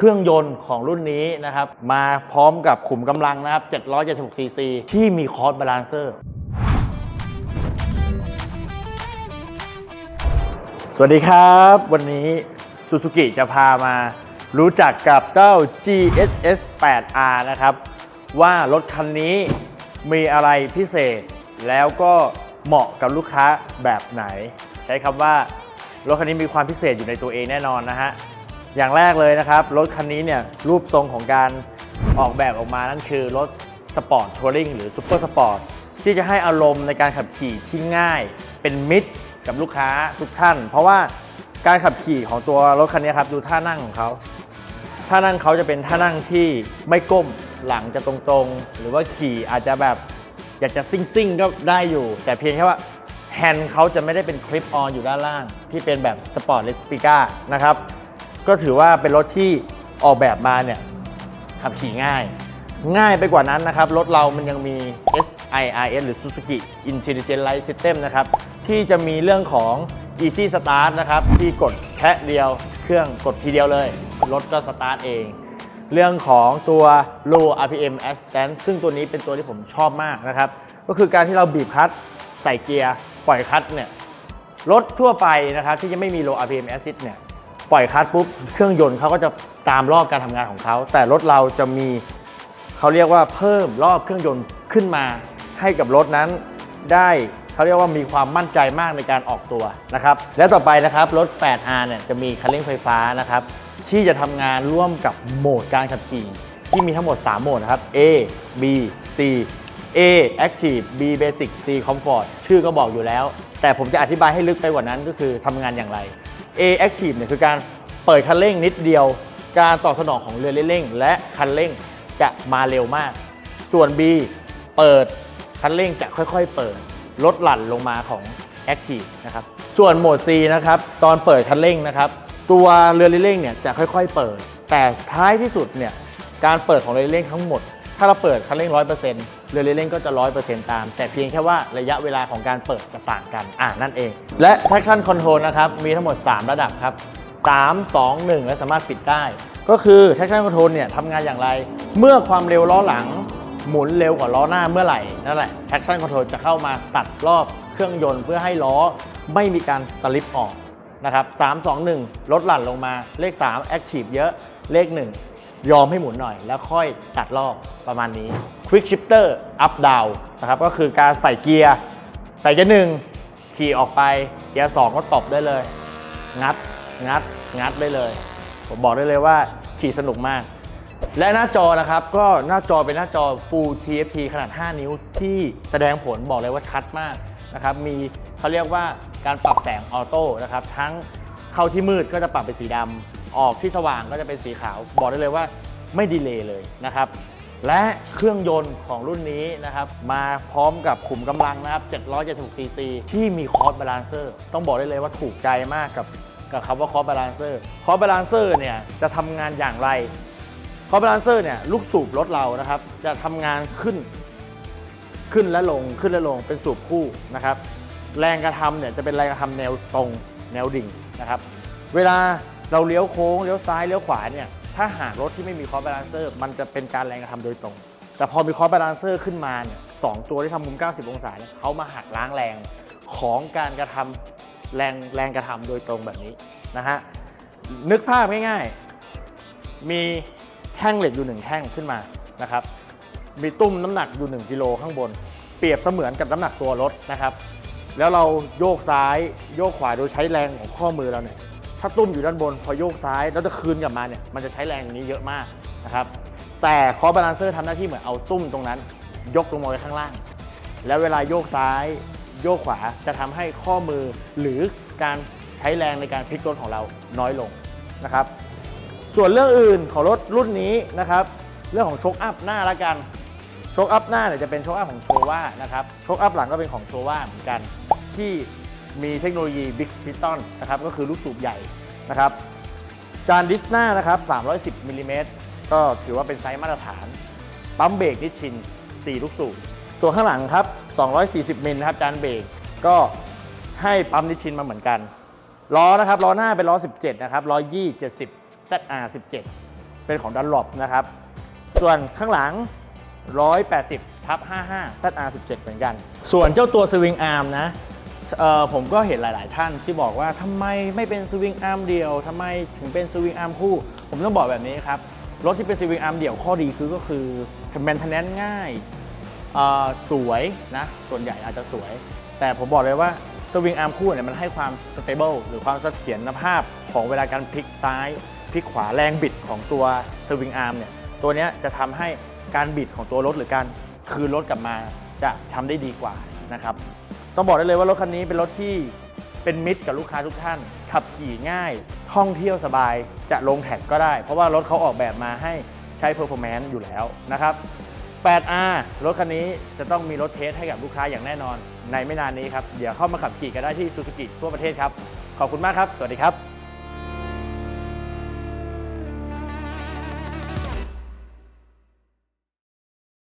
เครื่องยนต์ของรุ่นนี้นะครับ มาพร้อมกับขุมกำลังนะครับ 776 ซีซี ที่มีคอร์สบาลานเซอร์ สวัสดีครับ วันนี้ Suzuki จะพามารู้จักกับเจ้า GSS 8R นะครับ ว่ารถคันนี้มีอะไรพิเศษ แล้วก็เหมาะกับลูกค้าแบบไหน ใช้คำว่ารถคันนี้มีความพิเศษอยู่ในตัวเองแน่นอนนะฮะ อย่างแรกเลยนะครับ รถคันนี้เนี่ยรูปทรงของการออกแบบออกมานั่นคือรถสปอร์ตทัวริงหรือซูเปอร์สปอร์ตที่จะให้อารมณ์ในการขับขี่ที่ง่าย เป็นมิตรกับลูกค้าทุกท่าน เพราะว่าการขับขี่ของตัวรถคันนี้ครับดูท่านั่งของเขาท่านั่งเขาจะเป็นท่านั่งที่ไม่ก้มหลังจะตรงๆ หรือว่าขี่อาจจะแบบอยากจะซิ่งๆก็ได้อยู่ แต่เพียงแค่ว่าแฮนด์เขาจะไม่ได้เป็นคลิปออนอยู่ด้านล่าง ที่เป็นแบบสปอร์ตเลสปิก้านะครับ ก็ถือว่าเป็นรถที่ออกแบบมาเนี่ยขับขี่ง่าย ง่ายไปกว่านั้นนะครับ รถเรามันยังมี SIRS หรือ Suzuki Intelligent Light System นะครับ ที่จะมีเรื่องของ Easy Start นะครับ ที่กดแค่เดียวเครื่องกดทีเดียวเลย รถก็สตาร์ทเอง เรื่องของตัว Low RPM Assistant ซึ่งตัวนี้เป็นตัวที่ผมชอบมากนะครับ ก็คือการที่เราบีบคัตใส่เกียร์ ปล่อยคัตเนี่ยรถทั่วไปนะครับที่ยังไม่มี low RPM assist เนี่ย ปล่อยคลัตช์ปุ๊บเครื่องยนต์เขาก็จะตามรอบการทำงานของเขา แต่รถเราจะมีเขาเรียกว่าเพิ่มรอบเครื่องยนต์ขึ้นมา ให้กับรถนั้นได้เขาเรียกว่ามีความมั่นใจมากในการออกตัวนะครับ และต่อไปนะครับรถ 8R เนี่ยจะมีคันเร่งไฟฟ้านะครับที่จะทำงานร่วมกับโหมดการขับขี่ที่มีทั้งหมด 3 โหมดนะครับ A B C A Active B Basic C Comfort ชื่อก็บอกอยู่แล้ว แต่ผมจะอธิบายให้ลึกไปกว่านั้นก็คือทำงานอย่างไร A Active เนี่ยคือการเปิดคันเร่งนิดเดียว การตอบสนองของเรือเร่ง และคันเร่งจะมาเร็วมาก ส่วน B เปิดคันเร่งจะค่อยๆ เปิดลดหลั่นลงมาของ Active นะครับ ส่วนโหมด C นะครับ ตอนเปิดคันเร่งนะครับ ตัวเรือเร่งเนี่ยจะค่อยๆ เปิด แต่ท้ายที่สุดเนี่ย การเปิดของเรือเร่งทั้งหมด ถ้าเราเปิดคันเร่ง 100% เรือเร่งก็จะ 100%ตาม แต่เพียงแค่ว่าระยะเวลาของการเปิดจะต่างกัน อ่านั่นเอง และ traction control นะครับ มีทั้งหมด 3 ระดับครับ 3 2 1 และสามารถปิดได้ ก็คือ traction control เนี่ยทำงานอย่างไร เมื่อความเร็วล้อหลัง หมุนเร็วกว่าล้อหน้าเมื่อไหร่นั่นแหละ traction control จะเข้ามาตัดรอบเครื่องยนต์ เพื่อให้ล้อไม่มีการสลิปออกนะครับ3 2 1 ลดหลั่นลงมาเลข 3 active เยอะเลข 1 ยอมให้หมุนหน่อย แล้วค่อยตัดรอบประมาณนี้ quick shifter up down นะครับก็คือการใส่เกียร์ ใส่เกียร์หนึ่งขี่ออกไปเกียร์สองก็ตบได้เลย งัดงัดงัดได้เลย ผมบอกได้เลยว่าขี่สนุกมาก และหน้าจอนะครับ ก็หน้าจอเป็นหน้าจอ Full TFT ขนาด 5 นิ้วที่แสดงผลบอกเลยว่าชัดมากนะครับมีเขาเรียกว่าการปรับแสงออโต้นะครับทั้งเข้าที่มืดก็จะปรับเป็นสีดำ ออกที่สว่างก็จะเป็นสีขาว บอกได้เลยว่าไม่ดีเลย์เลยนะครับ และเครื่องยนต์ของรุ่นนี้นะครับ มาพร้อมกับขุมกำลังนะครับ 776ซีซีที่มีคอร์สบาลานเซอร์ต้องบอกได้เลยว่าถูกใจมากกับกับคำว่าคอร์สบาลานเซอร์คอร์สบาลานเซอร์เนี่ยจะทำงานอย่างไรคอร์บาลานเซอร์เนี่ยลูกสูบรถเรานะครับ จะทำงานขึ้น ขึ้นและลงขึ้นและลงเป็นสูบคู่นะครับ แรงกระทำเนี่ยจะเป็นแรงกระทำแนวตรงแนวดิ่งนะครับ เวลา เราเลี้ยวโค้งเลี้ยวซ้ายเลี้ยวขวาเนี่ยถ้าหากรถที่ไม่มีคอร์บาลานเซอร์มันจะเป็นการแรงกระทำโดยตรง แต่พอมีคอร์บาลานเซอร์ขึ้นมาเนี่ยสองตัวที่ทำมุม 90 องศาเนี่ยเขามาหักล้างแรงของการกระทำแรงแรงกระทำโดยตรงแบบนี้นะฮะนึกภาพง่ายๆ มีแท่งเหล็กอยู่หนึ่งแท่งขึ้นมานะครับมีตุ้มน้ำหนักอยู่ 1 กิโลข้างบน เปรียบเสมือนกับน้ำหนักตัวรถนะครับ แล้วเราโยกซ้ายโยกขวาโดยใช้แรงของข้อมือเราเนี่ย ถ้าตุ้มอยู่ด้านบน พอโยกซ้ายแล้วจะคืนกลับมาเนี่ยมันจะใช้แรงอย่างนี้เยอะมากนะครับแต่คอบาลานเซอร์ทำหน้าที่เหมือนเอาตุ้มตรงนั้น ยกลงมาไว้ข้างล่าง แล้วเวลาโยกซ้าย โยกขวาจะทำให้ข้อมือหรือการใช้แรงในการพลิกรถของเราน้อยลงนะครับ ส่วนเรื่องอื่นของรถรุ่นนี้นะครับ เรื่องของโชคอัพหน้าละกันโชคอัพหน้าเนี่ยจะเป็นโชคอัพของโชว่านะครับโชคอัพหลังก็เป็นของโชว่าเหมือนกันที่ มีเทคโนโลยี Big Piston นะครับก็คือลูกสูบใหญ่นะครับจานดิสหน้านะครับ 310มิลลิเมตรก็ถือว่าเป็นไซส์มาตรฐาน ปั๊มเบรกนิชชิน 4 ลูกสูบส่วนข้างหลังครับ 240มิลนะครับจานเบรกก็ให้ปั๊มนิชชินมาเหมือนกัน ล้อนะครับล้อหน้าเป็นล้อ 17 นะครับล้อยี่70 ZR 17 เป็นของดันหลบนะครับ ส่วนข้างหลัง 180ทับ55 ZR17 เหมือนกัน ส่วนเจ้าตัวสวิงอาร์มนะ ผมก็เห็นหลาย ๆ ท่านที่บอกว่าทำไมไม่เป็นสวิงอาร์มเดียวทำไมถึงเป็นสวิงอาร์มคู่ ผมต้องบอกแบบนี้ครับ รถที่เป็นสวิงอาร์มเดี่ยวข้อดีคือก็คือแมนเทนแนนง่ายสวยนะ ส่วนใหญ่อาจจะสวย แต่ผมบอกเลยว่าสวิงอาร์มคู่เนี่ยมันให้ความสเตเบิลหรือความเสถียรภาพของเวลาการพลิกซ้ายพลิกขวาแรงบิดของตัวสวิงอาร์มเนี่ยตัวนี้จะทำให้การบิดของตัวรถหรือการคืนรถกลับมาจะทำได้ดีกว่านะครับ ต้องบอกได้เลยว่ารถคันนี้เป็นรถที่เป็นมิตรกับลูกค้าทุกท่าน ขับขี่ง่าย ท่องเที่ยวสบายจะลงแท็กก็ได้ เพราะว่ารถเขาออกแบบมาให้ใช้ performance อยู่แล้วนะครับ 8R รถคันนี้จะต้องมีรถเทสให้กับลูกค้าอย่างแน่นอน ในไม่นานนี้ครับ เดี๋ยวเข้ามาขับขี่กันได้ที่ซูซูกิทั่วประเทศครับ ขอบคุณมากครับ สวัสดีครับ